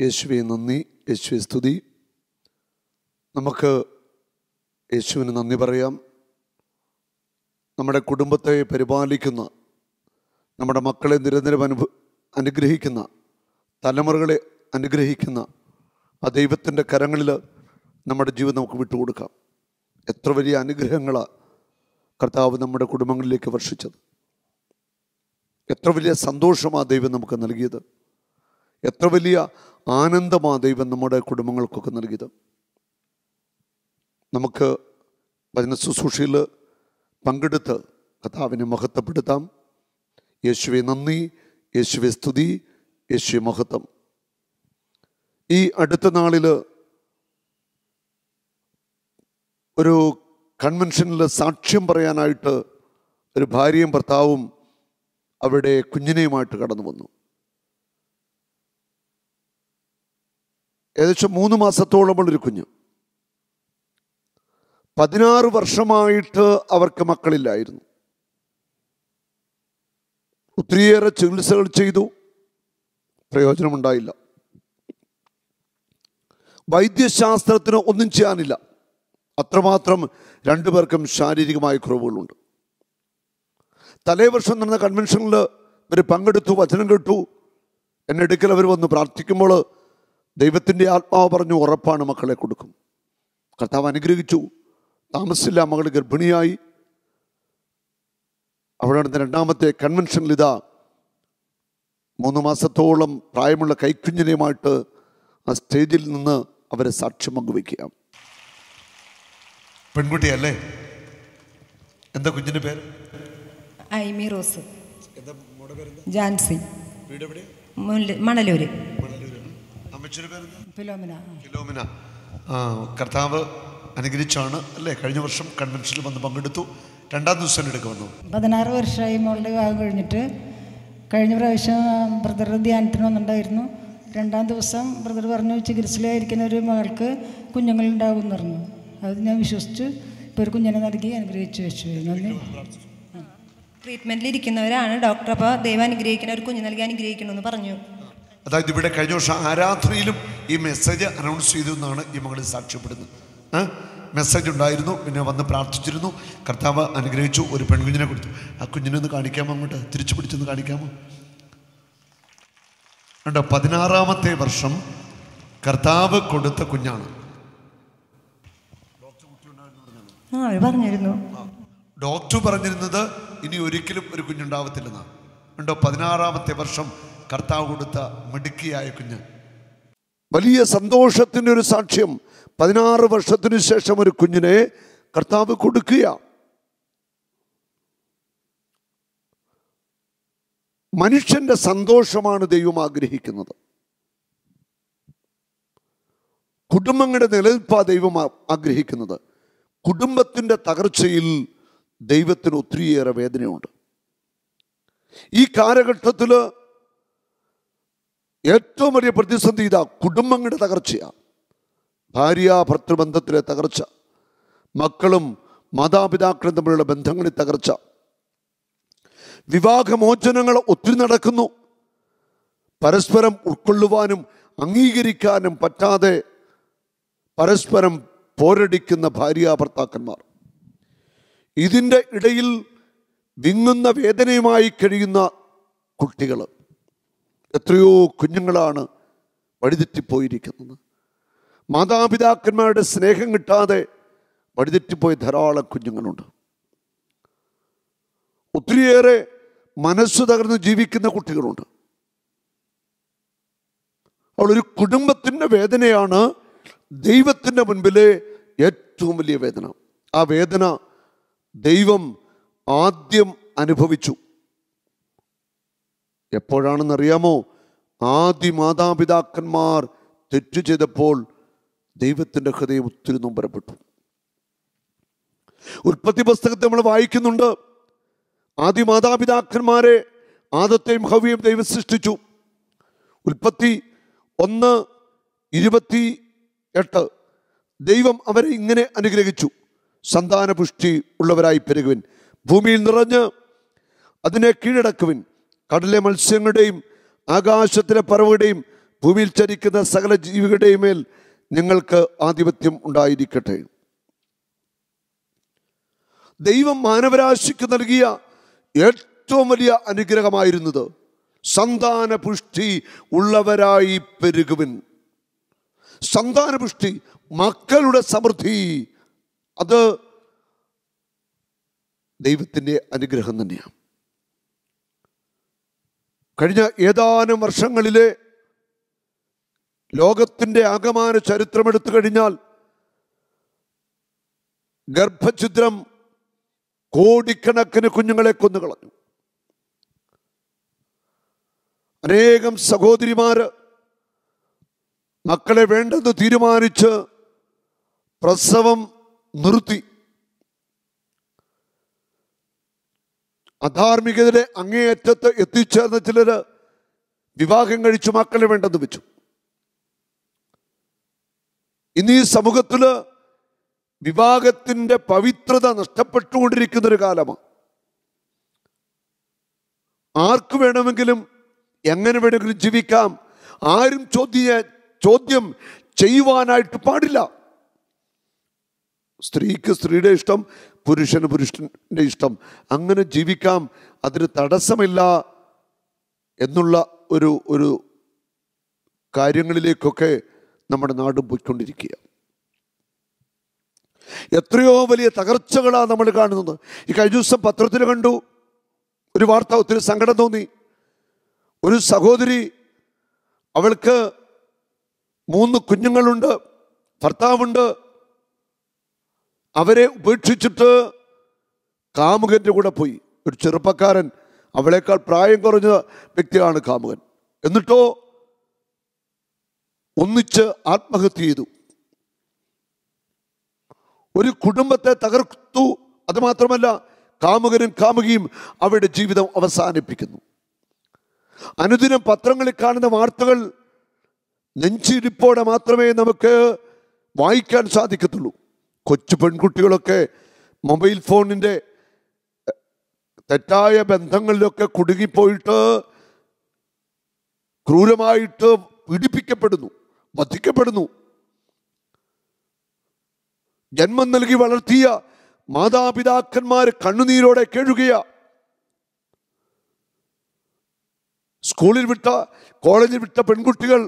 യേശുവെ നന്ദി. യേശുവെ സ്തുതി. നമുക്ക് യേശുവിന് നന്ദി പറയാം. നമ്മുടെ കുടുംബത്തെ പരിപാലിക്കുന്ന നമ്മുടെ മക്കളെ നിരന്തരം അനുഭ അനുഗ്രഹിക്കുന്ന തലമുറകളെ അനുഗ്രഹിക്കുന്ന ആ ദൈവത്തിന്റെ കരങ്ങളിൽ നമ്മുടെ ജീവിതം നമുക്ക് വിട്ടുകൊടുക്കാം. എത്ര വലിയ അനുഗ്രഹങ്ങളാണ് കർത്താവ് നമ്മുടെ കുടുംബങ്ങളിലേക്ക് വർഷിച്ചത്. എത്ര വലിയ സന്തോഷമാണ് ദൈവം നമുക്ക് നൽകിയത്. എത്ര വലിയ ആനന്ദമാ ദൈവം നമ്മുടെ കുടുംബങ്ങൾക്കൊക്കെ നൽകിയത്. നമുക്ക് ഭജന ശുശ്രൂഷയിൽ പങ്കെടുത്ത് കഥാവിനെ മഹത്വപ്പെടുത്താം. യേശുവെ നന്ദി യേശുവെ സ്തുതി യേശുവെ മഹത്വം. ഈ അടുത്ത നാളിൽ ഒരു കൺവെൻഷനിൽ സാക്ഷ്യം പറയാനായിട്ട് ഒരു ഭാര്യയും ഭർത്താവും അവിടെ കുഞ്ഞിനെയുമായിട്ട് കടന്നു വന്നു. ഏകദേശം മൂന്ന് മാസത്തോളമുള്ളൊരു കുഞ്ഞ്. പതിനാറ് വർഷമായിട്ട് അവർക്ക് മക്കളില്ലായിരുന്നു. ഒത്തിരിയേറെ ചികിത്സകൾ ചെയ്തു. പ്രയോജനമുണ്ടായില്ല. വൈദ്യശാസ്ത്രത്തിന് ഒന്നും ചെയ്യാനില്ല. അത്രമാത്രം രണ്ടുപേർക്കും ശാരീരികമായ കുറവുകളുണ്ട്. തലേവർഷം നടന്ന കൺവെൻഷനിൽ ഇവർ പങ്കെടുത്തു വചനം കേട്ടു. എന്നെടുക്കൽ അവർ വന്ന് പ്രാർത്ഥിക്കുമ്പോൾ ദൈവത്തിന്റെ ആത്മാവ് പറഞ്ഞു ഉറപ്പാണ് മക്കളെ കൊടുക്കും. കർത്താവ് അനുഗ്രഹിച്ചു. താമസിച്ചില്ല മകൾ ഗർഭിണിയായി. അവിടെ നടന്ന രണ്ടാമത്തെ കൺവെൻഷനിൽ ഇതാ. മൂന്ന് മാസത്തോളം പ്രായമുള്ള കൈക്കുഞ്ഞിനെയുമായിട്ട് ആ സ്റ്റേജിൽ നിന്ന് അവരെ സാക്ഷ്യം പങ്കുവയ്ക്കുക പെൺകുട്ടിയല്ലേ? എന്താ കുഞ്ഞിന്റെ പേര്? ഐമി റോസ്. ജാൻസി. മണലൂര്. ഫിലോമിന. ഫിലോമിന. ആ കർത്താവ് അനുഗ്രഹിച്ചാണ് അല്ലേ? കഴിഞ്ഞ വർഷം കൺവെൻഷനിൽ വന്ന് പങ്കെടുത്തു. രണ്ടാം ദിവസം എടുക്കുക വന്നു. പതിനാറ് വർഷമായി മോളുടെ വിവാഹം കഴിഞ്ഞിട്ട് കഴിഞ്ഞ പ്രാവശ്യം ബ്രദർ ധ്യാനത്തിന് വന്നിട്ടുണ്ടായിരുന്നു. രണ്ടാം ദിവസം ബ്രദർ പറഞ്ഞു ചികിത്സയിലായിരിക്കുന്ന ഒരു മകൾക്ക് കുഞ്ഞുങ്ങളുണ്ടാവും എന്ന് പറഞ്ഞു. അത് ഞാൻ വിശ്വസിച്ച്. ഇപ്പോൾ ഒരു കുഞ്ഞിനെ നൽകി അനുഗ്രഹിച്ചു വെച്ചു. നന്ദി. ട്രീറ്റ്മെന്റിൽ ഇരിക്കുന്നവരാണ് ഡോക്ടർ. അപ്പോൾ ദൈവം അനുഗ്രഹിക്കുന്ന ഒരു കുഞ്ഞു നൽകി അനുഗ്രഹിക്കണമെന്ന് പറഞ്ഞു. അതായത് ഇവിടെ കഴിഞ്ഞ വർഷം ആരാധനയിലും ഈ മെസ്സേജ് അനൗൺസ് ചെയ്തു എന്നാണ് ഈ മകളിൽ സാക്ഷ്യപ്പെടുന്നത്. മെസ്സേജ് ഉണ്ടായിരുന്നു പിന്നെ വന്ന് പ്രാർത്ഥിച്ചിരുന്നു. കർത്താവ് അനുഗ്രഹിച്ചു ഒരു പെൺകുഞ്ഞിനെ കൊടുത്തു. ആ കുഞ്ഞിനെ ഒന്ന് കാണിക്കാമോ അങ്ങോട്ട്? തിരിച്ചു പിടിച്ചൊന്ന് കാണിക്കാമോ? കണ്ടോ പതിനാറാമത്തെ വർഷം കർത്താവ് കൊടുത്ത കുഞ്ഞാണ്. പറഞ്ഞിരുന്നു. ഡോക്ടർ പറഞ്ഞിരുന്നത് ഇനി ഒരിക്കലും ഒരു കുഞ്ഞുണ്ടാവത്തില്ലെന്നാണ്. ഉണ്ടോ പതിനാറാമത്തെ വർഷം കർത്താവ് കൊടുത്ത മിടുക്കിയായ കുഞ്ഞ്. വലിയ സന്തോഷത്തിന്റെ ഒരു സാക്ഷ്യം. പതിനാറ് വർഷത്തിനു ശേഷം ഒരു കുഞ്ഞിനെ കർത്താവ് കൊടുക്കുക മനുഷ്യന്റെ സന്തോഷമാണ് ദൈവം ആഗ്രഹിക്കുന്നത്. കുടുംബങ്ങളുടെ നിലനിൽപ്പാ ദൈവം ആഗ്രഹിക്കുന്നത്. കുടുംബത്തിന്റെ തകർച്ചയിൽ ദൈവത്തിന് ഒത്തിരിയേറെ വേദനയുണ്ട്. ഈ കാലഘട്ടത്തിൽ ഏറ്റവും വലിയ പ്രതിസന്ധി ഇതാ കുടുംബങ്ങളുടെ തകർച്ചയാണ് ഭാര്യ ഭർത്തൃബന്ധത്തിലെ തകർച്ച. മക്കളും മാതാപിതാക്കളും തമ്മിലുള്ള ബന്ധങ്ങളിൽ തകർച്ച. വിവാഹമോചനങ്ങൾ ഒത്തിരി നടക്കുന്നു. പരസ്പരം ഉൾക്കൊള്ളുവാനും അംഗീകരിക്കാനും പറ്റാതെ പരസ്പരം പോരടിക്കുന്ന ഭാര്യ ഭർത്താക്കന്മാർ. ഇതിന്റെ ഇടയിൽ വിങ്ങുന്ന വേദനയുമായി കഴിയുന്ന കുട്ടികൾ എത്രയോ കുഞ്ഞുങ്ങളാണ് വഴിതെറ്റിപ്പോയിരിക്കുന്നത്. മാതാപിതാക്കന്മാരുടെ സ്നേഹം കിട്ടാതെ വഴിതെറ്റിപ്പോയ ധാരാളം കുഞ്ഞുങ്ങളുണ്ട്. ഒത്തിരിയേറെ മനസ്സ് തകർന്ന് ജീവിക്കുന്ന കുട്ടികളുണ്ട്. അവൾ ഒരു കുടുംബത്തിന്റെ വേദനയാണ് ദൈവത്തിന്റെ മുൻപിലെ ഏറ്റവും വലിയ വേദന. ആ വേദന ദൈവം ആദ്യം അനുഭവിച്ചു. എപ്പോഴാണെന്നറിയാമോ? ആദ്യ മാതാപിതാക്കന്മാർ തെറ്റു ചെയ്തപ്പോൾ ദൈവത്തിന്റെ ഹൃദയം ഒത്തിരി നൊമ്പരപ്പെട്ടു. ഉൽപ്പത്തി പുസ്തകത്തെ നമ്മൾ വായിക്കുന്നുണ്ട്. ആദ്യ മാതാപിതാക്കന്മാരെ ആദത്തെയും ഹവിയും ദൈവം സൃഷ്ടിച്ചു. ഉൽപ്പത്തി ഒന്ന് ഇരുപത്തി എട്ട് ദൈവം അവരെ ഇങ്ങനെ അനുഗ്രഹിച്ചു. സന്താനപുഷ്ടി ഉള്ളവരായി പെരുകുവിൻ. ഭൂമിയിൽ നിറഞ്ഞ് അതിനെ കീഴടക്കുവിൻ. കടലിലെ മത്സ്യങ്ങളുടെയും ആകാശത്തിലെ പറവുകളുടെയും ഭൂമിയിൽ ചരിക്കുന്ന സകല ജീവികളുടെയും മേൽ നിങ്ങൾക്ക് ആധിപത്യം ഉണ്ടായിരിക്കട്ടെ. ദൈവം മാനവരാശിക്ക് നൽകിയ ഏറ്റവും വലിയ അനുഗ്രഹമായിരുന്നത് സന്താന പുഷ്ടി ഉള്ളവരായി പെരുകുവിൻ. സന്താന പുഷ്ടി മക്കളുടെ സമൃദ്ധി അത് ദൈവത്തിന്റെ അനുഗ്രഹം തന്നെയാണ്. കഴിഞ്ഞ ഏതാനും വർഷങ്ങളിലെ ലോകത്തിന്റെ ആകമാന ചരിത്രമെടുത്തു കഴിഞ്ഞാൽ ഗർഭഛിദ്രം കോടിക്കണക്കിന് കുഞ്ഞുങ്ങളെ കൊന്നുകളഞ്ഞു. അനേകം സഹോദരിമാർ മക്കളെ വേണ്ടെന്ന് തീരുമാനിച്ച് പ്രസവം നിർത്തി. അധാർമികതയുടെ അങ്ങേയറ്റത്ത് എത്തിച്ചേർന്ന ചിലർ വിവാഹം കഴിച്ചു മക്കളെ വേണ്ടെന്ന് വെച്ചു. ഇന്ന് ഈ സമൂഹത്തിൽ വിവാഹത്തിന്റെ പവിത്രത നഷ്ടപ്പെട്ടുകൊണ്ടിരിക്കുന്ന ഒരു കാലമാണ്. ആർക്ക് വേണമെങ്കിലും എങ്ങനെ വേണമെങ്കിലും ജീവിക്കാം? ആരും ചോദ്യ ചോദ്യം ചെയ്യുവാനായിട്ട് പാടില്ല. സ്ത്രീക്ക് സ്ത്രീയുടെ ഇഷ്ടം പുരുഷന് പുരുഷന്റെ ഇഷ്ടം. അങ്ങനെ ജീവിക്കാം. അതിന് തടസ്സമില്ല എന്നുള്ള ഒരു ഒരു കാര്യങ്ങളിലേക്കൊക്കെ നമ്മുടെ നാട് പോയിക്കൊണ്ടിരിക്കുക. എത്രയോ വലിയ തകർച്ചകളാണ് നമ്മൾ കാണുന്നത്. ഈ കഴിഞ്ഞ ദിവസം പത്രത്തിൽ കണ്ടു ഒരു വാർത്ത ഒത്തിരി സങ്കടം തോന്നി. ഒരു സഹോദരി അവൾക്ക് മൂന്ന് കുഞ്ഞുങ്ങളുണ്ട് ഭർത്താവുണ്ട് അവരെ ഉപേക്ഷിച്ചിട്ട് കാമുകന്റെ കൂടെ പോയി. ഒരു ചെറുപ്പക്കാരൻ അവളേക്കാൾ പ്രായം കുറഞ്ഞ വ്യക്തിയാണ് കാമുകൻ. എന്നിട്ടോ ഒന്നിച്ച് ആത്മഹത്യ ചെയ്തു. ഒരു കുടുംബത്തെ തകർത്തു. അതുമാത്രമല്ല കാമുകനും കാമുകിയും അവരുടെ ജീവിതം അവസാനിപ്പിക്കുന്നു. അനുദിനം പത്രങ്ങളിൽ കാണുന്ന വാർത്തകൾ നെഞ്ചിരിപ്പോടെ മാത്രമേ നമുക്ക് വായിക്കാൻ സാധിക്കത്തുള്ളൂ. കൊച്ചു പെൺകുട്ടികളൊക്കെ മൊബൈൽ ഫോണിന്റെ തെറ്റായ ബന്ധങ്ങളിലൊക്കെ കുടുങ്ങിപ്പോയിട്ട് ക്രൂരമായിട്ട് പീഡിപ്പിക്കപ്പെടുന്നു വധിക്കപ്പെടുന്നു. ജന്മം നൽകി വളർത്തിയ മാതാപിതാക്കന്മാർ കണ്ണുനീരോടെ കേഴുകയ. സ്കൂളിൽ വിട്ട കോളേജിൽ വിട്ട പെൺകുട്ടികൾ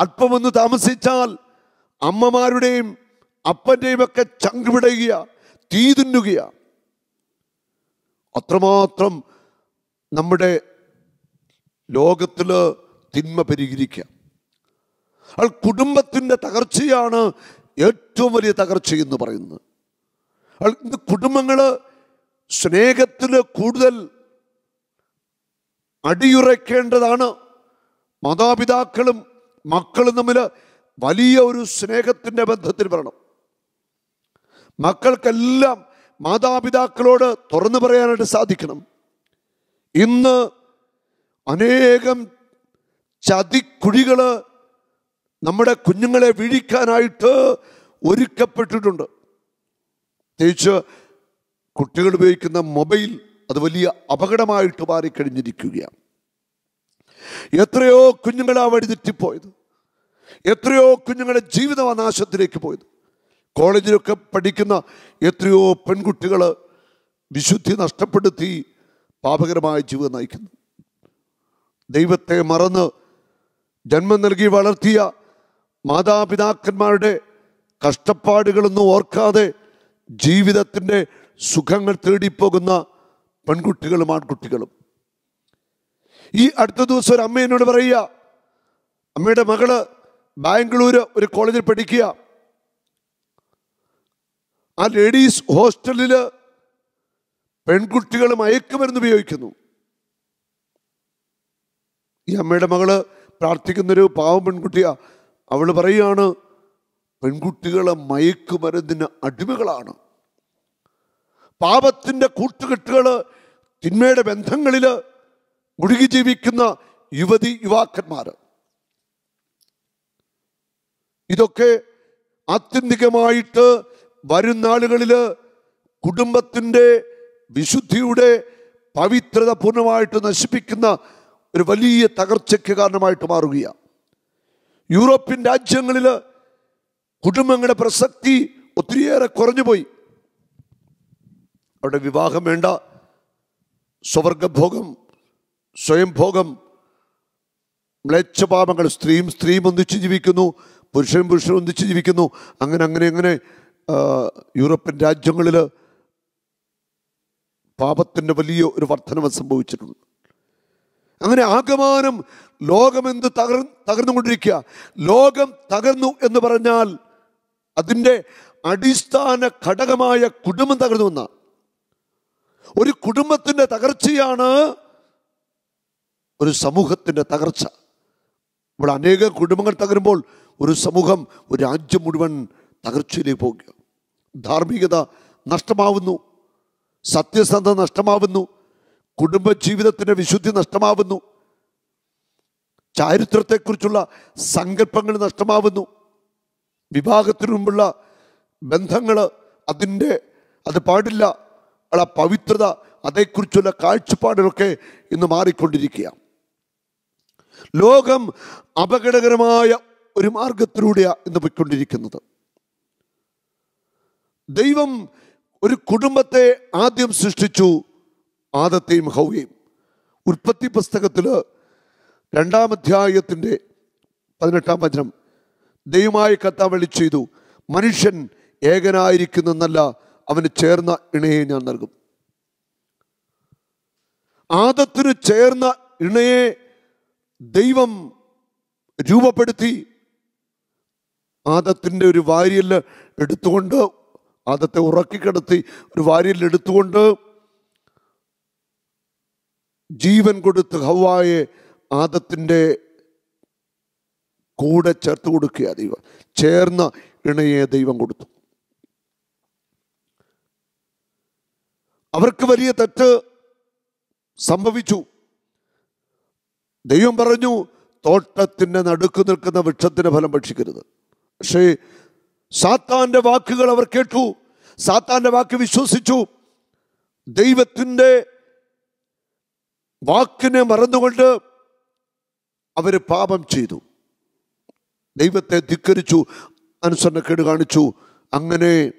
അല്പമൊന്ന് താമസിച്ചാൽ അമ്മമാരുടെയും അപ്പന്റെയും ഒക്കെ ചങ്ക് വിടുക തീ തിന്നുക അത്രമാത്രം നമ്മുടെ ലോകത്തിൽ തിന്മ പരിഹരിക്കുക അത് കുടുംബത്തിന്റെ തകർച്ചയാണ് ഏറ്റവും വലിയ തകർച്ച എന്ന് പറയുന്നത്. അത് കുടുംബങ്ങൾ സ്നേഹത്തിൽ കൂടുതൽ അടിയുറയ്ക്കേണ്ടതാണ്. മാതാപിതാക്കളും മക്കളും തമ്മിൽ വലിയ ഒരു സ്നേഹത്തിന്റെ ബന്ധത്തിൽ വരണം. മക്കൾക്കെല്ലാം മാതാപിതാക്കളോട് തുറന്നു പറയാനായിട്ട് സാധിക്കണം. ഇന്ന് അനേകം ചതിക്കുഴികൾ നമ്മുടെ കുഞ്ഞുങ്ങളെ വീഴിക്കാനായിട്ട് ഒരുക്കപ്പെട്ടിട്ടുണ്ട്. പ്രത്യേകിച്ച് കുട്ടികൾ ഉപയോഗിക്കുന്ന മൊബൈൽ അത് വലിയ അപകടമായിട്ട് മാറിക്കഴിഞ്ഞിരിക്കുകയാണ്. എത്രയോ കുഞ്ഞുങ്ങളാണ് വഴിതെറ്റിപ്പോയത്. വഴി തെറ്റിപ്പോയത് എത്രയോ കുഞ്ഞുങ്ങളുടെ ജീവിതം നാശത്തിലേക്ക് പോയത്. കോളേജിലൊക്കെ പഠിക്കുന്ന എത്രയോ പെൺകുട്ടികൾ വിശുദ്ധി നഷ്ടപ്പെടുത്തി പാപകരമായ ജീവിതം നയിക്കുന്നു. ദൈവത്തെ മറന്ന് ജന്മം നൽകി വളർത്തിയ മാതാപിതാക്കന്മാരുടെ കഷ്ടപ്പാടുകളൊന്നും ഓർക്കാതെ ജീവിതത്തിന്റെ സുഖങ്ങൾ തേടിപ്പോകുന്ന പെൺകുട്ടികളും ആൺകുട്ടികളും. ഈ അടുത്ത ദിവസം ഒരു അമ്മ എന്നോട് പറയുക അമ്മയുടെ മകൾ ബാംഗ്ലൂര് ഒരു കോളേജിൽ പഠിക്കുക. ആ ലേഡീസ് ഹോസ്റ്റലിൽ പെൺകുട്ടികൾ മയക്കുമരുന്ന് ഉപയോഗിക്കുന്നു. ഈ അമ്മയുടെ മകൾ പ്രാർത്ഥിക്കുന്നൊരു പാവം പെൺകുട്ടിയാ. അവൾ പറയുകയാണ് പെൺകുട്ടികളെ മയക്കുമരുന്നിന് അടിമകളാണ്. പാപത്തിന്റെ കൂട്ടുകെട്ടുകൾ തിന്മയുടെ ബന്ധങ്ങളിൽ മുഴുകി ജീവിക്കുന്ന യുവതി യുവാക്കന്മാർ ഇതൊക്കെ ആത്യന്തികമായിട്ട് വരും നാളുകളിൽ കുടുംബത്തിന്റെ വിശുദ്ധിയുടെ പവിത്രത പൂർണമായിട്ട് നശിപ്പിക്കുന്ന ഒരു വലിയ തകർച്ചയ്ക്ക് കാരണമായിട്ട് മാറുകയാണ്. യൂറോപ്യൻ രാജ്യങ്ങളിൽ കുടുംബങ്ങളുടെ പ്രസക്തി ഒത്തിരിയേറെ കുറഞ്ഞുപോയി. അവിടെ വിവാഹം വേണ്ട സ്വവർഗഭോഗം സ്വയംഭോഗം മ്ലേച്ഛപാപങ്ങൾ സ്ത്രീയും സ്ത്രീയും ഒന്നിച്ച് ജീവിക്കുന്നു പുരുഷനും പുരുഷനും ഒന്നിച്ച് ജീവിക്കുന്നു അങ്ങനെ അങ്ങനെ അങ്ങനെ യൂറോപ്യൻ രാജ്യങ്ങളിൽ പാപത്തിന്റെ വലിയ ഒരു വർധനവ് സംഭവിച്ചിട്ടുണ്ട്. അങ്ങനെ ആകമാനം ലോകമെന്ത് തകർ തകർന്നുകൊണ്ടിരിക്കുക ലോകം തകർന്നു എന്ന് പറഞ്ഞാൽ അതിന്റെ അടിസ്ഥാന ഘടകമായ കുടുംബം തകർന്നു എന്നാണ് ഒരു കുടുംബത്തിന്റെ തകർച്ചയാണ് ഒരു സമൂഹത്തിന്റെ തകർച്ച. ഇവിടെ അനേകം കുടുംബങ്ങൾ തകരുമ്പോൾ ഒരു സമൂഹം ഒരു രാജ്യം മുഴുവൻ തകർച്ചയിലേക്ക് പോകുക. ധാർമ്മികത നഷ്ടമാവുന്നു. സത്യസന്ധത നഷ്ടമാവുന്നു. കുടുംബജീവിതത്തിന്റെ വിശുദ്ധി നഷ്ടമാവുന്നു. ചാരിത്രത്തെക്കുറിച്ചുള്ള സങ്കല്പങ്ങൾ നഷ്ടമാവുന്നു. വിവാഹത്തിനു മുമ്പുള്ള ബന്ധങ്ങൾ അതിന്റെ അത് പാടില്ല. ആ പവിത്രത അതേക്കുറിച്ചുള്ള കാഴ്ചപ്പാടുകളൊക്കെ ഇന്ന് മാറിക്കൊണ്ടിരിക്കുകയാണ് ലോകം അപകടകരമായ ഒരു മാർഗത്തിലൂടെയാണ് ഇന്ന് പോയിക്കൊണ്ടിരിക്കുന്നത്. ദൈവം ഒരു കുടുംബത്തെ ആദ്യം സൃഷ്ടിച്ചു ആദത്തെയും ഹൗവയും. ഉൽപ്പത്തി പുസ്തകത്തിൽ രണ്ടാം അധ്യായത്തിന്റെ പതിനെട്ടാം വചനം ദൈവമായ കത്ത വിളി ചെയ്തു മനുഷ്യൻ ഏകനായിരിക്കുന്നെന്നല്ല അവന് ചേർന്ന ഇണയെ ഞാൻ നൽകും. ആദത്തിന് ചേർന്ന ഇണയെ ദൈവം രൂപപ്പെടുത്തി ആദത്തിന്റെ ഒരു വാരിയൽ എടുത്തുകൊണ്ട് ആദത്തെ ഉറക്കിക്കിടത്തി ഒരു വാരിയിൽ എടുത്തുകൊണ്ട് ജീവൻ കൊടുത്ത് ഹവായെ ആദത്തിന്റെ കൂടെ ചേർത്ത് കൊടുക്കുക ദൈവം. ചേർന്ന ഇണയെ ദൈവം കൊടുത്തു. അവർക്ക് വലിയ തെറ്റ് സംഭവിച്ചു. ദൈവം പറഞ്ഞു തോട്ടത്തിന്റെ നടുക്ക് നിൽക്കുന്ന വൃക്ഷത്തിന്റെ ഫലം ഭക്ഷിക്കരുത്. പക്ഷേ സാത്താന്റെ വാക്കുകൾ അവർ കേട്ടു. സാത്താന്റെ വാക്ക് വിശ്വസിച്ചു. ദൈവത്തിന്റെ വാക്കിനെ മറന്നുകൊണ്ട് അവർ പാപം ചെയ്തു. ദൈവത്തെ ധിക്കരിച്ചു. അനുസരണക്കേട് കാണിച്ചു. അങ്ങനെ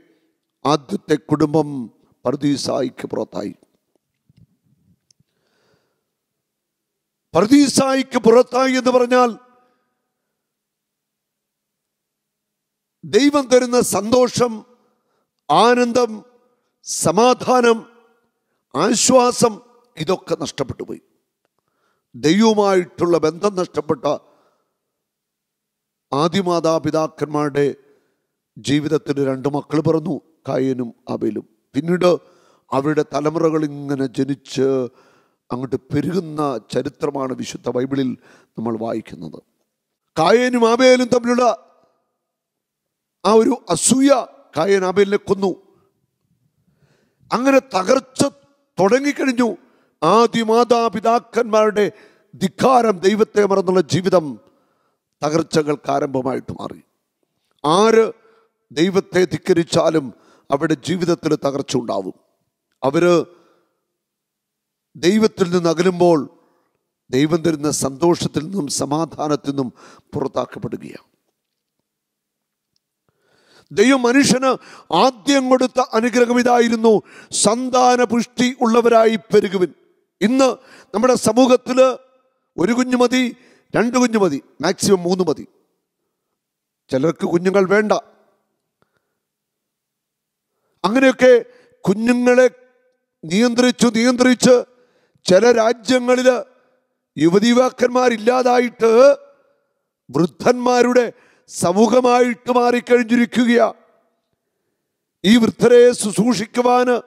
ആദ്യത്തെ കുടുംബം പർദീസായിക്ക് പുറത്തായി. പർദീസായിക്ക് പുറത്തായി എന്ന് പറഞ്ഞാൽ ദൈവം തരുന്ന സന്തോഷം ആനന്ദം സമാധാനം ആശ്വാസം ഇതൊക്കെ നഷ്ടപ്പെട്ടു പോയി. ദൈവവുമായിട്ടുള്ള ബന്ധം നഷ്ടപ്പെട്ട ആദിമാതാപിതാക്കന്മാരുടെ ജീവിതത്തിൽ രണ്ട് മക്കൾ പിറന്നു കായനും അബേലും. പിന്നീട് അവരുടെ തലമുറകൾ ഇങ്ങനെ ജനിച്ച് അങ്ങോട്ട് പെരുകുന്ന ചരിത്രമാണ് വിശുദ്ധ ബൈബിളിൽ നമ്മൾ വായിക്കുന്നത്. കായനും ആബേലും തമ്മിലുള്ള ഒരു അസൂയ കായൻ ആബേലിനെ കൊന്നു. അങ്ങനെ തകർച്ച തുടങ്ങിക്കഴിഞ്ഞു. ആദിമാതാപിതാക്കന്മാരുടെ ധിക്കാരം ദൈവത്തെ മറന്നുള്ള ജീവിതം തകർച്ചകൾക്ക് ആരംഭമായിട്ട് മാറി. ആര് ദൈവത്തെ ധിക്കരിച്ചാലും അവരുടെ ജീവിതത്തിൽ തകർച്ച ഉണ്ടാവും. അവർ ദൈവത്തിൽ നിന്ന് അകലുമ്പോൾ ദൈവം തരുന്ന സന്തോഷത്തിൽ നിന്നും സമാധാനത്തിൽ നിന്നും പുറത്താക്കപ്പെടുകയാണ്. ദൈവം മനുഷ്യന് ആദ്യം കൊടുത്ത അനുഗ്രഹം ഇതായിരുന്നു സന്താന പുഷ്ടി ഉള്ളവരായി പെരുകുവിൻ. ഇന്ന് നമ്മുടെ സമൂഹത്തിൽ ഒരു കുഞ്ഞു മതി രണ്ട് കുഞ്ഞു മതി മാക്സിമം മൂന്ന് മതി. ചിലർക്ക് കുഞ്ഞുങ്ങൾ വേണ്ട. അങ്ങനെയൊക്കെ കുഞ്ഞുങ്ങളെ നിയന്ത്രിച്ചു നിയന്ത്രിച്ച് ചില രാജ്യങ്ങളിൽ യുവാക്കന്മാരില്ലാതായിട്ട് വൃദ്ധന്മാരുടെ സമൂഹമായിട്ട് മാറിക്കഴിഞ്ഞിരിക്കുകയാണ് ഈ വൃദ്ധരെ ശുശ്രൂഷിക്കുവാന്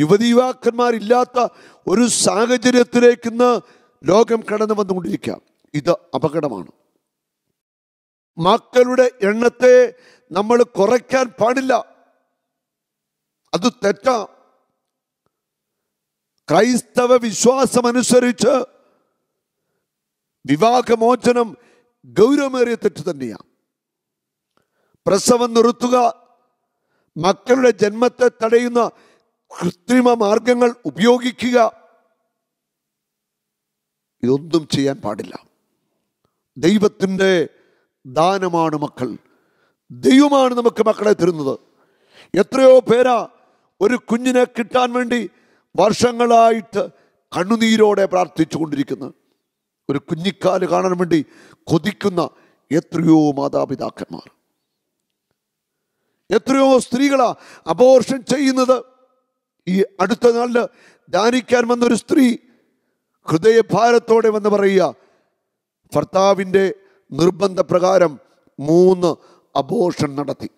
യുവതീവാക്കന്മാരില്ലാത്ത ഒരു സാഹചര്യത്തിലേക്ക് ഇന്ന് ലോകം കടന്നു വന്നുകൊണ്ടിരിക്കാം ഇത് അപകടമാണ്. മക്കളുടെ എണ്ണത്തെ നമ്മൾ കുറയ്ക്കാൻ പാടില്ല. അത് തെറ്റാ. ക്രൈസ്തവ വിശ്വാസമനുസരിച്ച് വിവാഹമോചനം ഗൗരവമേറിയ തെറ്റ് തന്നെയാണ് പ്രസവം നിർത്തുക. മക്കളുടെ ജന്മത്തെ തടയുന്ന കൃത്രിമ മാർഗങ്ങൾ ഉപയോഗിക്കുക. ഇതൊന്നും ചെയ്യാൻ പാടില്ല. ദൈവത്തിന്റെ ദാനമാണ് മക്കൾ. ദൈവമാണ് നമുക്ക് മക്കളെ തരുന്നത്. എത്രയോ പേരാ ഒരു കുഞ്ഞിനെ കിട്ടാൻ വേണ്ടി വർഷങ്ങളായിട്ട് കണ്ണുനീരോടെ പ്രാർത്ഥിച്ചു കൊണ്ടിരിക്കുന്നു. ഒരു കുഞ്ഞിക്കാൽ കാണാൻ വേണ്ടി കൊതിക്കുന്ന എത്രയോ മാതാപിതാക്കന്മാർ. എത്രയോ സ്ത്രീകളാ അബോർഷൻ ചെയ്യുന്നത്. ഈ അടുത്ത നാളിൽ ധ്യാനിക്കാൻ വന്നൊരു സ്ത്രീ ഹൃദയഭാരത്തോടെ വന്ന് പറയുക ഭർത്താവിന്റെ നിർബന്ധപ്രകാരം മൂന്ന് അബോർഷൻ നടത്തി.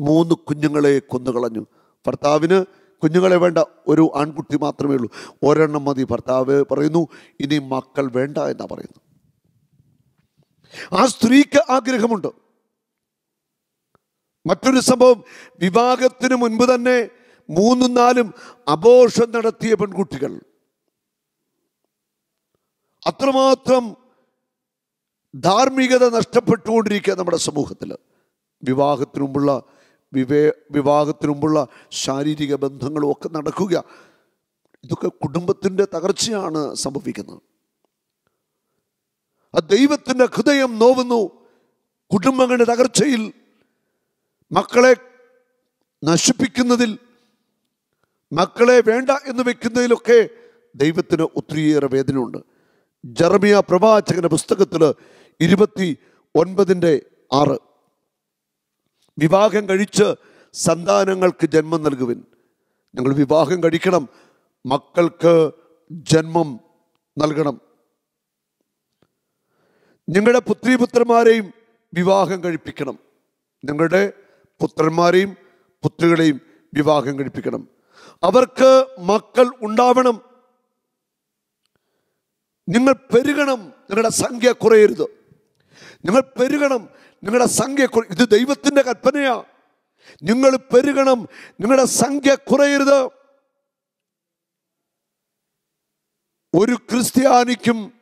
മൂന്ന് കുഞ്ഞുങ്ങളെ കൊന്നുകളഞ്ഞു. ഭർത്താവിന് കുഞ്ഞുങ്ങളെ വേണ്ട ഒരു ആൺകുട്ടി മാത്രമേ ഉള്ളൂ. ഒരെണ്ണം മതി ഭർത്താവ് പറയുന്നു. ഇനി മക്കൾ വേണ്ട എന്നാ പറയുന്നു. ആ സ്ത്രീക്ക് ആഗ്രഹമുണ്ട്. മറ്റൊരു സംഭവം വിവാഹത്തിന് മുൻപ് തന്നെ മൂന്നും നാലും അബോഷം നടത്തിയ പെൺകുട്ടികൾ. അത്രമാത്രം ധാർമ്മികത നഷ്ടപ്പെട്ടുകൊണ്ടിരിക്കുക നമ്മുടെ സമൂഹത്തിൽ. വിവാഹത്തിനു മുമ്പുള്ള വിവേ വിവാഹത്തിന് മുമ്പുള്ള ശാരീരിക ബന്ധങ്ങളും ഒക്കെ നടക്കുക. ഇതൊക്കെ കുടുംബത്തിന്റെ തകർച്ചയാണ് സംഭവിക്കുന്നത്. ആ ദൈവത്തിന്റെ ഹൃദയം നോവുന്നു കുടുംബങ്ങളുടെ തകർച്ചയിൽ. മക്കളെ നശിപ്പിക്കുന്നതിൽ മക്കളെ വേണ്ട എന്ന് വെക്കുന്നതിലൊക്കെ ദൈവത്തിന് ഒത്തിരിയേറെ വേദനയുണ്ട്. ജർമിയ പ്രവാചകന്റെ പുസ്തകത്തിൽ ഇരുപത്തി ഒൻപതിന്റെ ആറ്. വിവാഹം കഴിച്ച് സന്താനങ്ങൾക്ക് ജന്മം നൽകുവിൻ. ഞങ്ങൾ വിവാഹം കഴിക്കണം. മക്കൾക്ക് ജന്മം നൽകണം. നിങ്ങളുടെ പുത്രിപുത്രന്മാരെയും വിവാഹം കഴിപ്പിക്കണം. നിങ്ങളുടെ പുത്രന്മാരെയും പുത്രികളെയും വിവാഹം കഴിപ്പിക്കണം. അവർക്ക് മക്കൾ ഉണ്ടാവണം. നിങ്ങൾ പെരുകണം നിങ്ങളുടെ സംഖ്യ കുറയരുത്. നിങ്ങൾ പെരുകണം നിങ്ങളുടെ സംഖ്യ ഇത് ദൈവത്തിന്റെ കൽപ്പനയാ. നിങ്ങൾ പെരുകണം നിങ്ങളുടെ സംഖ്യ കുറയരുത്. ഒരു ക്രിസ്ത്യാനിക്കും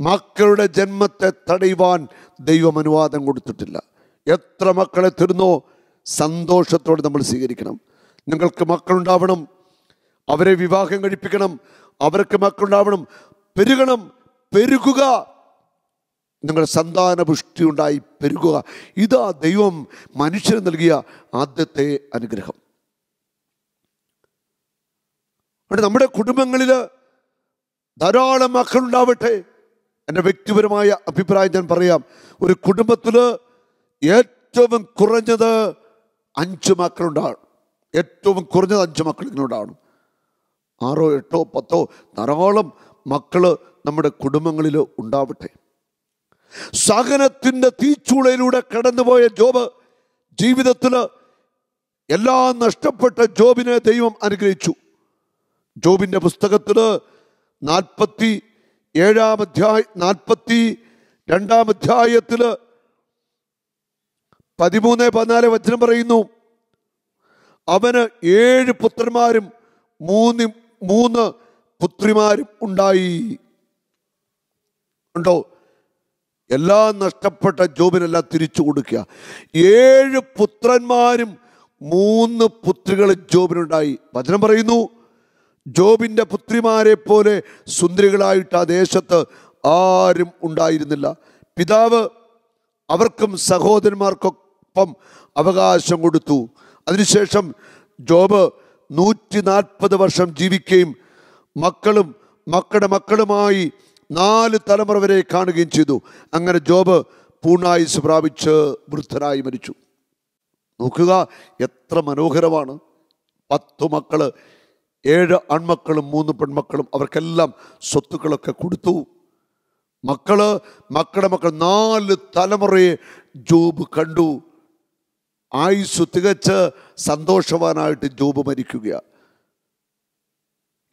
മക്കളുടെ ജന്മത്തെ തടയുവാൻ ദൈവം അനുവാദം കൊടുത്തിട്ടില്ല. എത്ര മക്കളെ തരുന്നോ? സന്തോഷത്തോടെ നമ്മൾ സ്വീകരിക്കണം. നിങ്ങൾക്ക് മക്കളുണ്ടാവണം. അവരെ വിവാഹം കഴിപ്പിക്കണം. അവർക്ക് മക്കളുണ്ടാവണം. പെരുകണം. പെരുകുക. നിങ്ങളുടെ സന്താന പുഷ്ടി ഉണ്ടായി പെരുകുക. ഇതാ ദൈവം മനുഷ്യന് നൽകിയ ആദ്യത്തെ അനുഗ്രഹം. അവിടെ നമ്മുടെ കുടുംബങ്ങളിൽ ധാരാളം മക്കളുണ്ടാവട്ടെ. എന്റെ വ്യക്തിപരമായ അഭിപ്രായം ഞാൻ പറയാം. ഒരു കുടുംബത്തിൽ ഏറ്റവും കുറഞ്ഞത് അഞ്ച് മക്കളുണ്ടാകും ഏറ്റവും കുറഞ്ഞത് അഞ്ച് മക്കൾ ഇങ്ങനെയുണ്ടാവണം ആറോ എട്ടോ പത്തോ ധാരാളം മക്കൾ നമ്മുടെ കുടുംബങ്ങളിൽ ഉണ്ടാവട്ടെ. സഹനത്തിന്റെ തീച്ചൂളയിലൂടെ കടന്നുപോയ ജോബ് ജീവിതത്തിൽ എല്ലാം നഷ്ടപ്പെട്ട ജോബിനെ ദൈവം അനുഗ്രഹിച്ചു. ജോബിന്റെ പുസ്തകത്തിൽ നാൽപ്പത്തി ഏഴാം അധ്യായ നാൽപ്പത്തി രണ്ടാം അധ്യായത്തിൽ പതിമൂന്ന് പതിനാല് വചനം പറയുന്നു. അവന് ഏഴ് പുത്രന്മാരും മൂന്ന് മൂന്ന് പുത്രിമാരും ഉണ്ടായി. ഉണ്ടോ? എല്ലാം നഷ്ടപ്പെട്ട ജോബിനെല്ലാം തിരിച്ചു കൊടുക്കുക. ഏഴ് പുത്രന്മാരും മൂന്ന് പുത്രികൾ ജോബിനുണ്ടായി. വചനം പറയുന്നു ജോബിന്റെ പുത്രിമാരെ പോലെ സുന്ദരികളായിട്ട് ആ ദേശത്ത് ആരും ഉണ്ടായിരുന്നില്ല. പിതാവ് അവർക്കും സഹോദരന്മാർക്കൊപ്പം അവകാശം കൊടുത്തു. അതിനുശേഷം ജോബ് നൂറ്റി നാൽപ്പത് വർഷം ജീവിക്കുകയും മക്കളും മക്കളുടെ മക്കളുമായി നാല് തലമുറ വരെ കാണുകയും ചെയ്തു. അങ്ങനെ ജോബ് പൂർണായുസ് പ്രാപിച്ച് വൃദ്ധനായി മരിച്ചു. നോക്കുക എത്ര മനോഹരമാണ്. പത്തു മക്കൾ ഏഴ് ആൺമക്കളും മൂന്ന് പെൺമക്കളും അവർക്കെല്ലാം സ്വത്തുക്കളൊക്കെ കൊടുത്തു. മക്കൾ മക്കളുടെ മക്കൾ നാല് തലമുറയെ ജോബ് കണ്ടു. ആയുസ് തികച്ച് സന്തോഷവാനായിട്ട് ജോബ് മരിക്കുകയാണ്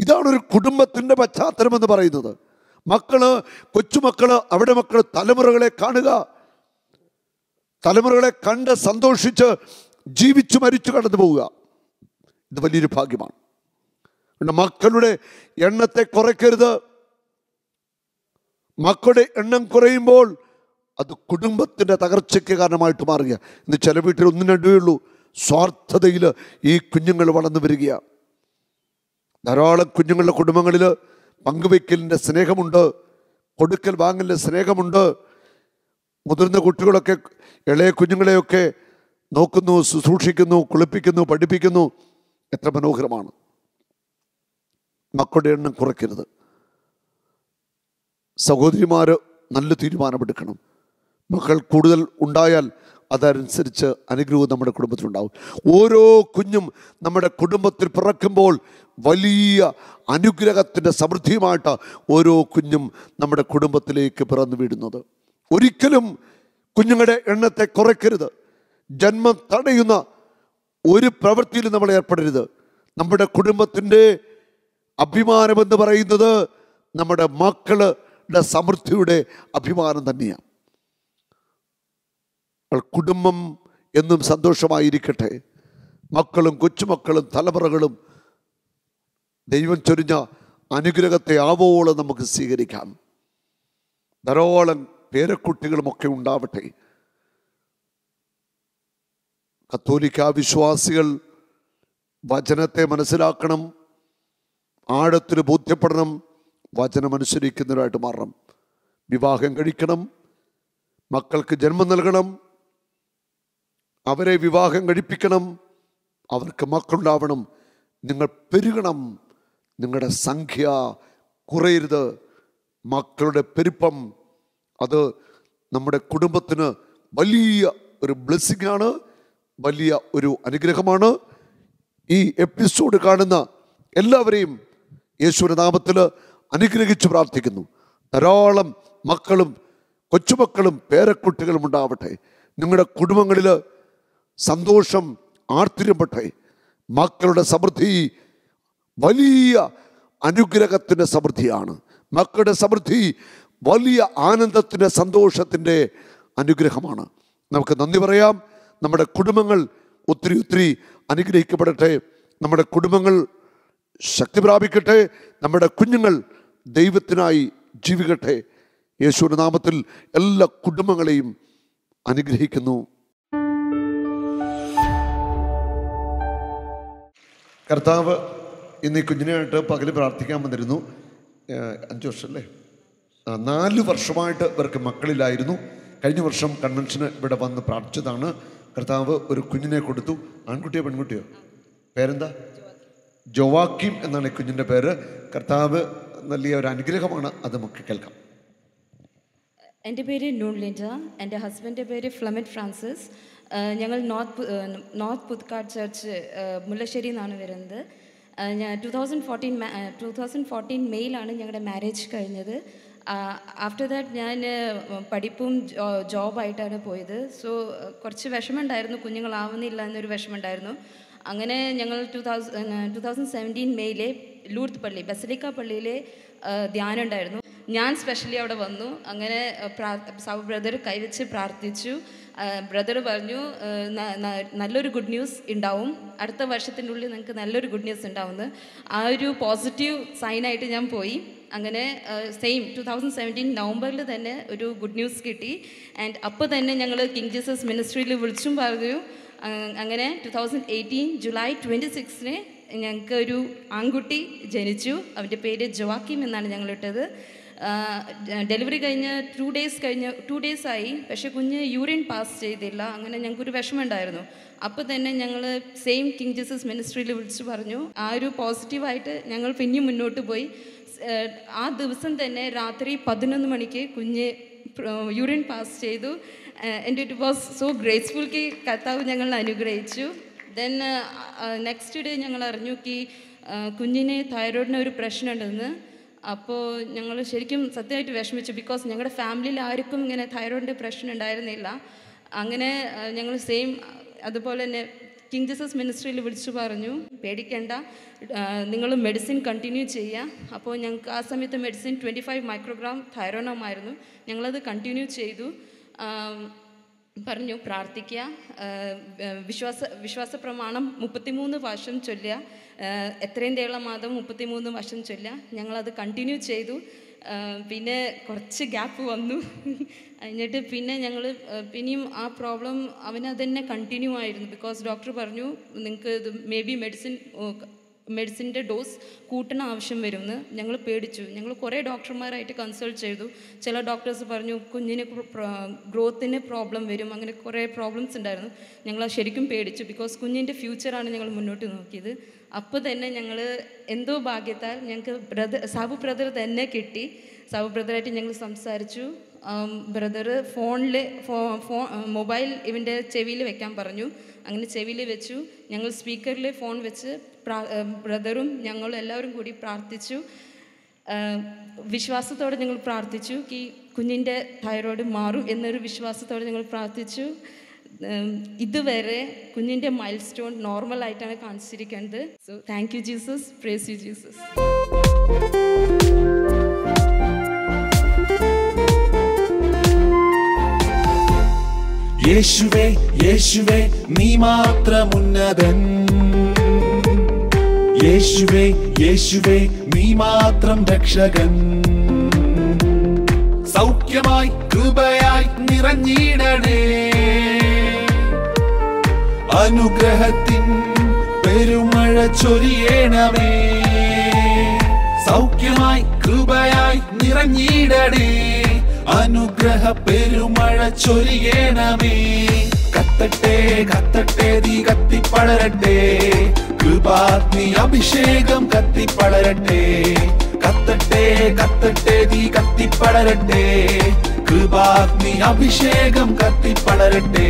ഇതാണ് ഒരു കുടുംബത്തിന്റെ പശ്ചാത്തലം എന്ന് പറയുന്നത്. മക്കൾ കൊച്ചുമക്കൾ അവിടെ മക്കൾ തലമുറകളെ കാണുക. തലമുറകളെ കണ്ട് സന്തോഷിച്ച് ജീവിച്ചു മരിച്ചു കടന്നു പോവുക. ഇത് വലിയൊരു ഭാഗ്യമാണ്. മക്കളുടെ എണ്ണത്തെ കുറയ്ക്കരുത്. മക്കളുടെ എണ്ണം കുറയുമ്പോൾ അത് കുടുംബത്തിന്റെ തകർച്ചയ്ക്ക് കാരണമായിട്ട് മാറുക ഇന്ന് ചില വീട്ടിൽ ഒന്നും രണ്ടേ ഉള്ളൂ. സ്വാർത്ഥതയിൽ ഈ കുഞ്ഞുങ്ങൾ വളർന്നു വരികയാണ്. ധാരാളം കുഞ്ഞുങ്ങളുടെ കുടുംബങ്ങളിൽ പങ്കുവയ്ക്കലിന്റെ സ്നേഹമുണ്ട്. കൊടുക്കൽ വാങ്ങലിന്റെ സ്നേഹമുണ്ട്. മുതിർന്ന കുട്ടികളൊക്കെ ഇളയ കുഞ്ഞുങ്ങളെയൊക്കെ നോക്കുന്നു ശുശ്രൂഷിക്കുന്നു കുളിപ്പിക്കുന്നു പഠിപ്പിക്കുന്നു. എത്ര മനോഹരമാണ്. മക്കളുടെ എണ്ണം കുറയ്ക്കരുത്. സഹോദരിമാർ നല്ല തീരുമാനമെടുക്കണം. മക്കൾ കൂടുതൽ ഉണ്ടായാൽ അതനുസരിച്ച് അനുഗ്രഹവും നമ്മുടെ കുടുംബത്തിലുണ്ടാവും. ഓരോ കുഞ്ഞും നമ്മുടെ കുടുംബത്തിൽ പിറക്കുമ്പോൾ വലിയ അനുഗ്രഹത്തിന്റെ സമൃദ്ധിയുമായിട്ട് ഓരോ കുഞ്ഞും നമ്മുടെ കുടുംബത്തിലേക്ക് പിറന്നു വിടുന്നത് ഒരിക്കലും കുഞ്ഞുങ്ങളുടെ എണ്ണത്തെ കുറയ്ക്കരുത്. ജന്മം തടയുന്ന ഒരു പ്രവൃത്തിയിലും നമ്മൾ ഏർപ്പെടരുത്. നമ്മുടെ കുടുംബത്തിന്റെ അഭിമാനമെന്ന് പറയുന്നത് നമ്മുടെ മക്കളുടെ സമൃദ്ധിയുടെ അഭിമാനം തന്നെയാണ്. കുടുംബം എന്നും സന്തോഷമായിരിക്കട്ടെ. മക്കളും കൊച്ചുമക്കളും തലമുറകളും ദൈവം ചൊരിഞ്ഞ അനുഗ്രഹത്തെ ആവോളം നമുക്ക് സ്വീകരിക്കാം. ധാരാളം പേരക്കുട്ടികളുമൊക്കെ ഉണ്ടാവട്ടെ. കത്തോലിക്ക വിശ്വാസികൾ വചനത്തെ മനസ്സിലാക്കണം. ആഴത്തിൽ ബോധ്യപ്പെടണം. വചനം അനുസരിക്കുന്നവരായിട്ട് മാറണം. വിവാഹം കഴിക്കണം. മക്കൾക്ക് ജന്മം നൽകണം. അവരെ വിവാഹം കഴിപ്പിക്കണം. അവർക്ക് മക്കളുണ്ടാവണം. നിങ്ങൾ പെരുകണം. നിങ്ങളുടെ സംഖ്യ കുറയരുത്. മക്കളുടെ പെരുപ്പം അത് നമ്മുടെ കുടുംബത്തിന് വലിയ ഒരു ബ്ലെസ്സിങ് ആണ് വലിയ ഒരു അനുഗ്രഹമാണ്. ഈ എപ്പിസോഡ് കാണുന്ന എല്ലാവരെയും യേശുവിന്റെ നാമത്തിൽ അനുഗ്രഹിച്ച് പ്രാർത്ഥിക്കുന്നു. ധാരാളം മക്കളും കൊച്ചുമക്കളും പേരക്കുട്ടികളും ഉണ്ടാവട്ടെ. നിങ്ങളുടെ കുടുംബങ്ങളിൽ സന്തോഷം ആർത്തിരമ്പട്ടെ മക്കളുടെ സമൃദ്ധി വലിയ അനുഗ്രഹത്തിന്റെ സമൃദ്ധിയാണ്. മക്കളുടെ സമൃദ്ധി വലിയ ആനന്ദത്തിന്റെ സന്തോഷത്തിന്റെ അനുഗ്രഹമാണ്. നമുക്ക് നന്ദി പറയാം. നമ്മുടെ കുടുംബങ്ങൾ ഒത്തിരി ഒത്തിരി അനുഗ്രഹിക്കപ്പെടട്ടെ. നമ്മുടെ കുടുംബങ്ങൾ ശക്തി പ്രാപിക്കട്ടെ. നമ്മുടെ കുഞ്ഞുങ്ങൾ ദൈവത്തിനായി ജീവിക്കട്ടെ. യേശുവിന്റെ നാമത്തിൽ എല്ലാ കുടുംബങ്ങളെയും അനുഗ്രഹിക്കുന്നു. കർത്താവ് ഇന്ന് ഈ കുഞ്ഞിനായിട്ട് പകൽ പ്രാർത്ഥിക്കാൻ വന്നിരുന്നു. അഞ്ച് വർഷം അല്ലേ നാല് വർഷമായിട്ട് ഇവർക്ക് മക്കളിലായിരുന്നു കഴിഞ്ഞ വർഷം കൺവെൻഷന് ഇവിടെ വന്ന് പ്രാർത്ഥിച്ചതാണ്. കർത്താവ് ഒരു കുഞ്ഞിനെ കൊടുത്തു. ആൺകുട്ടിയോ പെൺകുട്ടിയോ? പേരെന്താ? ജോവാക്കിം എന്നാണ് ഈ കുഞ്ഞിന്റെ പേര്. കർത്താവ് നൽകിയ ഒരു അനുഗ്രഹമാണ് അത് നമുക്ക് കേൾക്കാം. എന്റെ പേര് നൂൺ ലിൻഡ. എന്റെ ഹസ്ബൻഡിന്റെ പേര് ഫ്ലമറ്റ് ഫ്രാൻസിസ്. ഞങ്ങൾ north north Puthukad church Mullassery എന്നാണ് വരുന്നത്. ഞാൻ two thousand fourteen two thousand fourteen മെയ്യിലാണ് ഞങ്ങളുടെ മാരേജ് കഴിഞ്ഞത്. ആഫ്റ്റർ ദാറ്റ് ഞാൻ പഠിപ്പും ജോബായിട്ടാണ് പോയത്. സോ കുറച്ച് വിഷമമുണ്ടായിരുന്നു. കുഞ്ഞുങ്ങളാവുന്നില്ല എന്നൊരു വിഷമമുണ്ടായിരുന്നു. അങ്ങനെ ഞങ്ങൾ two thousand two thousand seventeen മെയ്യിലെ Lourdes പള്ളി ബസലിക്ക പള്ളിയിലെ ധ്യാനം ഉണ്ടായിരുന്നു. ഞാൻ സ്പെഷ്യലി അവിടെ വന്നു. അങ്ങനെ പ്രാ- സൗ ബ്രദർ കൈവച്ച് പ്രാർത്ഥിച്ചു. ബ്രദർ പറഞ്ഞു നല്ലൊരു ഗുഡ് ന്യൂസ് ഉണ്ടാവും. അടുത്ത വർഷത്തിനുള്ളിൽ നിങ്ങൾക്ക് നല്ലൊരു ഗുഡ് ന്യൂസ് ഉണ്ടാവുമെന്ന് ആ ഒരു പോസിറ്റീവ് സൈനായിട്ട് ഞാൻ പോയി. അങ്ങനെ സെയിം ടു തൗസൻഡ് സെവന്റീൻ നവംബറിൽ തന്നെ ഒരു ഗുഡ് ന്യൂസ് കിട്ടി. ആൻഡ് അപ്പോൾ തന്നെ ഞങ്ങൾ കിങ് ജീസസ് മിനിസ്ട്രിയിൽ വിളിച്ചും പറഞ്ഞു. അങ്ങനെ two thousand eighteen July twenty സിക്സിന് ഞങ്ങൾക്ക് ഒരു ആൺകുട്ടി ജനിച്ചു. അവന്റെ പേര് ജവാക്കിം എന്നാണ് ഞങ്ങളിട്ടത്. ഡെലിവറി കഴിഞ്ഞ് ടു ഡേയ്സ് കഴിഞ്ഞ് ടു ഡേയ്സ് ആയി. പക്ഷേ കുഞ്ഞ് യൂറിൻ പാസ് ചെയ്തില്ല. അങ്ങനെ ഞങ്ങൾക്കൊരു വിഷമമുണ്ടായിരുന്നു. അപ്പോൾ തന്നെ ഞങ്ങൾ സെയിം കിങ് ജീസസ് മിനിസ്ട്രിയിൽ വിളിച്ച് പറഞ്ഞു. ആ ഒരു പോസിറ്റീവായിട്ട് ഞങ്ങൾ പിന്നെയും മുന്നോട്ട് പോയി. ആ ദിവസം തന്നെ രാത്രി പതിനൊന്ന് മണിക്ക് കുഞ്ഞ് യൂറിൻ പാസ് ചെയ്തു. എന്റെ ഇറ്റ് വാസ് സോ ഗ്രേറ്റ്ഫുൾ കി കർത്താവ് ഞങ്ങൾ അനുഗ്രഹിച്ചു. ദെൻ നെക്സ്റ്റ് ഡേ ഞങ്ങൾ അറിഞ്ഞു കി കുഞ്ഞിന് തൈറോയിഡിന് ഒരു പ്രശ്നമുണ്ടെന്ന്. അപ്പോൾ ഞങ്ങൾ ശരിക്കും സത്യമായിട്ട് വിഷമിച്ചു. ബിക്കോസ് ഞങ്ങളുടെ ഫാമിലിയിൽ ആർക്കും ഇങ്ങനെ തൈറോയിഡിന്റെ പ്രശ്നം ഉണ്ടായിരുന്നില്ല. അങ്ങനെ ഞങ്ങൾ സെയിം അതുപോലെ തന്നെ കിങ് ജസസ് മിനിസ്ട്രിയിൽ വിളിച്ചു പറഞ്ഞു പേടിക്കേണ്ട. നിങ്ങൾ മെഡിസിൻ കണ്ടിന്യൂ ചെയ്യുക അപ്പോൾ ഞങ്ങൾക്ക് ആ സമയത്ത് മെഡിസിൻ ട്വന്റി ഫൈവ് മൈക്രോഗ്രാം തൈറോണമായിരുന്നു ഞങ്ങളത് കണ്ടിന്യൂ ചെയ്തു. പറഞ്ഞു പ്രാർത്ഥിക്കുക. വിശ്വാസ വിശ്വാസ പ്രമാണം മുപ്പത്തിമൂന്ന് വർഷം ചൊല്ലുക. എത്രയും തേള മാതം മുപ്പത്തിമൂന്ന് വർഷം ചൊല്ലുക. ഞങ്ങളത് കണ്ടിന്യൂ ചെയ്തു. പിന്നെ കുറച്ച് ഗ്യാപ്പ് വന്നു. എന്നിട്ട് പിന്നെ ഞങ്ങൾ പിന്നെയും ആ പ്രോബ്ലം അവനത് തന്നെ കണ്ടിന്യൂ ആയിരുന്നു. ബിക്കോസ് ഡോക്ടർ പറഞ്ഞു നിങ്ങൾക്ക് ഇത് മേ ബി മെഡിസിൻ മെഡിസിന്റെ ഡോസ് കൂട്ടണ ആവശ്യം വരുമെന്ന് ഞങ്ങൾ പേടിച്ചു. ഞങ്ങൾ കുറേ ഡോക്ടർമാരായിട്ട് കൺസൾട്ട് ചെയ്തു. ചില ഡോക്ടേഴ്സ് പറഞ്ഞു കുഞ്ഞിന് ഗ്രോത്തിന് പ്രോബ്ലം വരും. അങ്ങനെ കുറേ പ്രോബ്ലംസ് ഉണ്ടായിരുന്നു. ഞങ്ങൾ ശരിക്കും പേടിച്ചു. ബിക്കോസ് കുഞ്ഞിന്റെ ഫ്യൂച്ചറാണ് ഞങ്ങൾ മുന്നോട്ട് നോക്കിയത്. അപ്പോൾ തന്നെ ഞങ്ങൾ എന്തോ ഭാഗ്യത്താൽ ഞങ്ങൾക്ക് ബ്രദർ സാബു ബ്രദർ തന്നെ കിട്ടി. സാബു ബ്രദറായിട്ട് ഞങ്ങൾ സംസാരിച്ചു. ബ്രദർ ഫോണിൽ ഫോ മൊബൈൽ ഇവന്റെ ചെവിയിൽ വെക്കാൻ പറഞ്ഞു. അങ്ങനെ ചെവിയിൽ വെച്ചു. ഞങ്ങൾ സ്പീക്കറിൽ ഫോൺ വെച്ച് ബ്രദറും ഞങ്ങളും എല്ലാവരും കൂടി പ്രാർത്ഥിച്ചു. വിശ്വാസത്തോടെ ഞങ്ങൾ പ്രാർത്ഥിച്ചു ഈ കുഞ്ഞിന്റെ തൈറോയ്ഡ് മാറും എന്നൊരു വിശ്വാസത്തോടെ ഞങ്ങൾ പ്രാർത്ഥിച്ചു. ഇതുവരെ കുഞ്ഞിന്റെ മൈൽ സ്റ്റോൺ നോർമലായിട്ടാണ് കാണിച്ചിരിക്കുന്നത്. So thank you Jesus praise you Jesus യേശുവേ യേശുവേ നീ മാത്രം ഉന്നതൻ യേശുവേ യേശുവേ നീ മാത്രം രക്ഷകൻ. സൗഖ്യമായി കൃപയായി നിറഞ്ഞിടണേ. അനുഗ്രഹത്തിൻ പെരുമഴ ചൊരിയണമേ. സൗഖ്യമായി കൃപയായി നിറഞ്ഞിടണേ. അനുഗ്രഹ പെരുമഴ ചൊരിയണമേ. കത്തട്ടെ കത്തട്ടെ തീ കത്തിപ്പളരട്ടെ കൃപാഗ്നി അഭിഷേകം കത്തിപ്പളരട്ടെ കത്തട്ടെ കത്തട്ടെ തീ കത്തിപ്പളരട്ടെ കൃപാഗ്നി അഭിഷേകം കത്തിപ്പളരട്ടെ